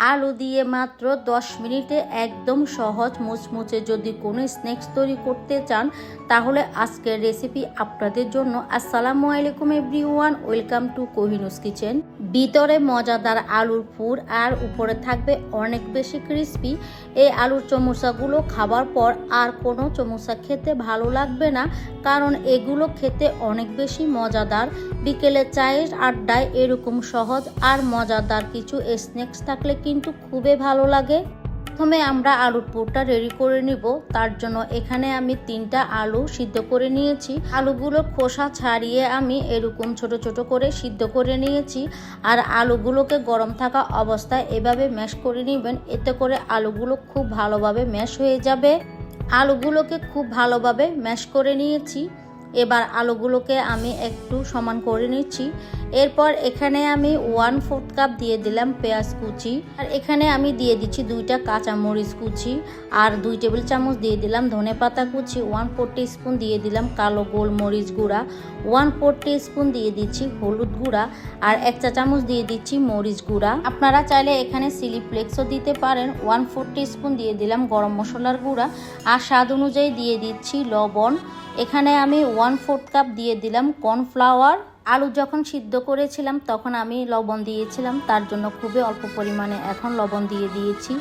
আলু দিয়ে মাত্র 10 মিনিটে একদম সহজ মুচমুচে যদি কোনো স্ন্যাক্স তৈরি করতে চান, তাহলে আজকের রেসিপি আপনাদের জন্য। আসসালামু আলাইকুম এভরিওয়ান, ওয়েলকাম টু কোহিনুস কিচেন। ভিতরে মজাদার আলুর পুর আর উপরে থাকবে অনেক বেশি ক্রিস্পি এই আলুর চমুচাগুলো খাবার পর আর কোনো চমুচা খেতে ভালো লাগবে না, কারণ এগুলো খেতে অনেক বেশি মজাদার। বিকেলে চায়ের আড্ডায় এরকম সহজ আর মজাদার কিছু স্ন্যাক্স থাকলে কিন্তু খুবই ভালো লাগে। প্রথমে আমরা আলুর পুরটা রেডি করে নিব। তার জন্য এখানে আমি তিনটা আলু সিদ্ধ করে নিয়েছি। আলুগুলো খোসা ছাড়িয়ে আমি এরকম ছোট ছোট করে সিদ্ধ করে নিয়েছি। আর আলুগুলোকে গরম থাকা অবস্থায় এভাবে ম্যাশ করে নেবেন। এতে করে আলুগুলো খুব ভালোভাবে ম্যাশ হয়ে যাবে। আলুগুলোকে খুব ভালোভাবে ম্যাশ করে নিয়েছি। এবার আলুগুলোকে আমি একটু সমান করে নিচ্ছি। এরপর এখানে আমি ওয়ান ফোর্থ কাপ দিয়ে দিলাম পেঁয়াজ কুচি। আর এখানে আমি দিয়ে দিচ্ছি দুইটা কাঁচা মরিচ কুচি আর দুই টেবিল চামচ দিয়ে দিলাম ধনে পাতা কুচি ওয়ান ফোর স্পুন দিয়ে দিলাম কালো গোল মরিচ গুঁড়া ওয়ান ফোর স্পুন দিয়ে দিচ্ছি হলুদ গুঁড়া আর এক চা চামচ দিয়ে দিচ্ছি মরিচ গুঁড়া। আপনারা চাইলে এখানে সিলি ফ্লেক্সও দিতে পারেন ওয়ান ফোর স্পুন দিয়ে দিলাম গরম মশলার গুঁড়া আর স্বাদ অনুযায়ী দিয়ে দিচ্ছি লবণ। এখানে আমি ওয়ান ফোর্থ কাপ দিয়ে দিলাম কর্নফ্লাওয়ার আলু যখন সিদ্ধ করেছিলাম, তখন আমি লবণ দিয়েছিলাম। তার জন্য খুবই অল্প পরিমাণে এখন লবণ দিয়ে দিয়েছি।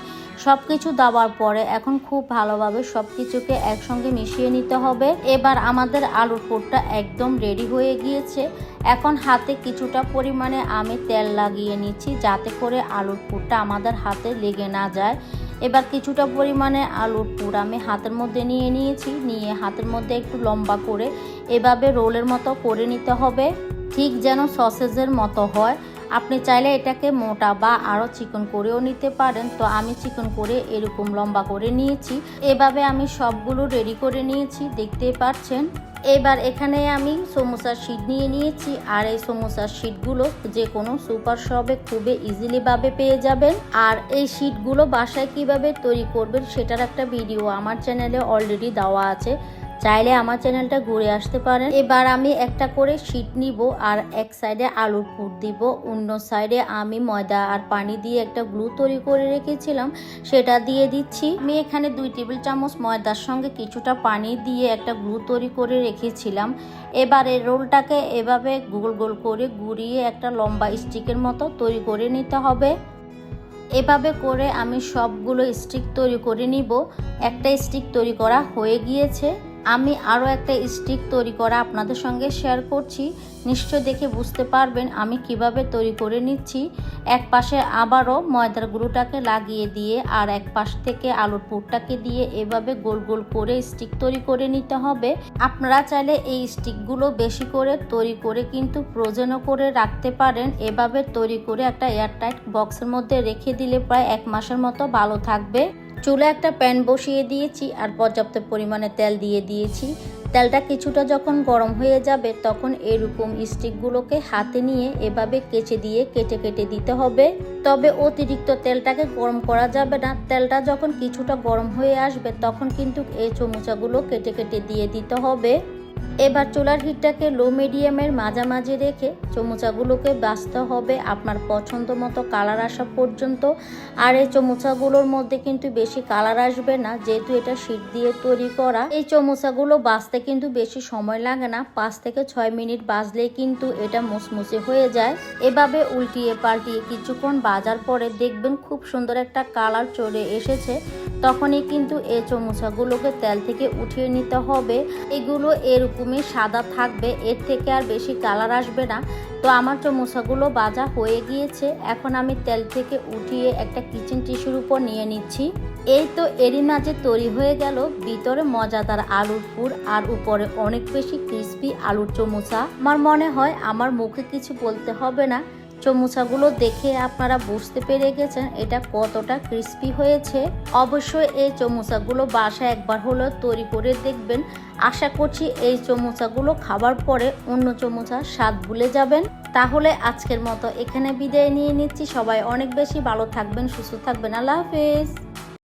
সব কিছু দেওয়ার পরে এখন খুব ভালোভাবে সব কিছুকে একসঙ্গে মিশিয়ে নিতে হবে। এবার আমাদের আলুর পোটটা একদম রেডি হয়ে গিয়েছে। এখন হাতে কিছুটা পরিমাণে আমি তেল লাগিয়ে নিচ্ছি, যাতে করে আলুর পুরটা আমাদের হাতে লেগে না যায়। এবার কিছুটা পরিমাণে আলুর পুর আমি হাতের মধ্যে নিয়ে নিয়েছি, নিয়ে হাতের মধ্যে একটু লম্বা করে এভাবে রোলের মতো করে নিতে হবে। ঠিক যেন সসেজের মতো হয়। আপনি চাইলে এটাকে মোটা বা আরও চিকন করেও নিতে পারেন। তো আমি চিকন করে এরকম লম্বা করে নিয়েছি। এভাবে আমি সবগুলো রেডি করে নিয়েছি। দেখতেই পাচ্ছেন? এবার এখানে আমি সমোসার শিট নিয়ে নিয়েছি, আর এই সমোসার শিটগুলো যে কোনো সুপার শপে খুবই ইজিলিভাবে পেয়ে যাবেন। আর এই শিটগুলো বাসায় কীভাবে তৈরি করবেন সেটার একটা ভিডিও আমার চ্যানেলে অলরেডি দেওয়া আছে। চাইলে আমার চ্যানেলটা ঘুরে আসতে পারেন। এবার আমি একটা করে শিট নিব আর এক সাইডে আলুর পুর দিব। অন্য সাইডে আমি ময়দা আর পানি দিয়ে একটা গ্লু তৈরি করে রেখেছিলাম। সেটা দিয়ে দিচ্ছি। আমি এখানে দুই টেবিল চামচ ময়দার সঙ্গে কিছুটা পানি দিয়ে একটা গ্লু তৈরি করে রেখেছিলাম। এবারে রোলটাকে এভাবে গোল গোল করে গুড়িয়ে একটা লম্বা স্টিকের মতো তৈরি করে নিতে হবে। এভাবে করে আমি সবগুলো স্টিক তৈরি করে নিব। একটা স্টিক তৈরি করা হয়ে গিয়েছে। আমি আরও একটা স্টিক তৈরি করা আপনাদের সঙ্গে শেয়ার করছি। নিশ্চয় দেখে বুঝতে পারবেন আমি কীভাবে তৈরি করে নিচ্ছি। এক পাশে আবারও ময়দার গুঁড়োটাকে লাগিয়ে দিয়ে আর এক পাশ থেকে আলুর পুরটাকে দিয়ে এভাবে গোল গোল করে স্টিক তৈরি করে নিতে হবে। আপনারা চাইলে এই স্টিকগুলো বেশি করে তৈরি করে কিন্তু প্রয়োজনও করে রাখতে পারেন। এভাবে তৈরি করে একটা এয়ারটাইট বক্সের মধ্যে রেখে দিলে প্রায় এক মাসের মতো ভালো থাকবে। চুলে একটা প্যান বসিয়ে দিয়েছি আর পর্যাপ্ত পরিমাণে তেল দিয়ে দিয়েছি। তেলটা কিছুটা যখন গরম হয়ে যাবে তখন এরকম স্টিকগুলোকে হাতে নিয়ে এভাবে কেচে দিয়ে কেটে কেটে দিতে হবে। তবে অতিরিক্ত তেলটাকে গরম করা যাবে না। তেলটা যখন কিছুটা গরম হয়ে আসবে তখন কিন্তু এই চমুচাগুলো কেটে কেটে দিয়ে দিতে হবে। এবার চুলার হিটটাকে লো মিডিয়ামের মাঝামাঝি রেখে চমুচাগুলোকে বাছতে হবে আপনার পছন্দ মতো কালার আসা পর্যন্ত। আর এই চমুচাগুলোর মধ্যে কিন্তু বেশি কালার আসবে না, যেহেতু এটা শীত দিয়ে তৈরি করা। এই চমুচাগুলো বাছতে কিন্তু বেশি সময় লাগে না, পাঁচ থেকে ছয় মিনিট বাজলেই কিন্তু এটা মুসমুসে হয়ে যায়। এভাবে উল্টিয়ে পাল্টিয়ে কিছুক্ষণ বাজার পরে দেখবেন খুব সুন্দর একটা কালার চলে এসেছে। তখনই কিন্তু এই চমুচাগুলোকে তেল থেকে উঠিয়ে নিতে হবে। এগুলো এরকমই সাদা থাকবে, এর থেকে আর বেশি কালার আসবে না। তো আমার চমুচাগুলো বাজা হয়ে গিয়েছে। এখন আমি তেল থেকে উঠিয়ে একটা কিচেন টিস্যুর উপর নিয়ে নিচ্ছি। এই তো এরই মাঝে তৈরি হয়ে গেল ভিতরে মজাদার আলুর পুর আর উপরে অনেক বেশি ক্রিস্পি আলুর চমুচা। আমার মনে হয় আমার মুখে কিছু বলতে হবে না। চমুচাগুলো দেখে আপনারা বুঝতে পেরে গেছেন এটা কতটা ক্রিস্পি হয়েছে। অবশ্যই এই চমুচাগুলো বাসা একবার হলেও তৈরি করে দেখবেন। আশা করছি এই চমুচাগুলো খাবার পরে অন্য চমুচা স্বাদ ভুলে যাবেন। তাহলে আজকের মতো এখানে বিদায় নিয়ে নিচ্ছি। সবাই অনেক বেশি ভালো থাকবেন, সুস্থ থাকবেন। আল্লাহ হাফেজ।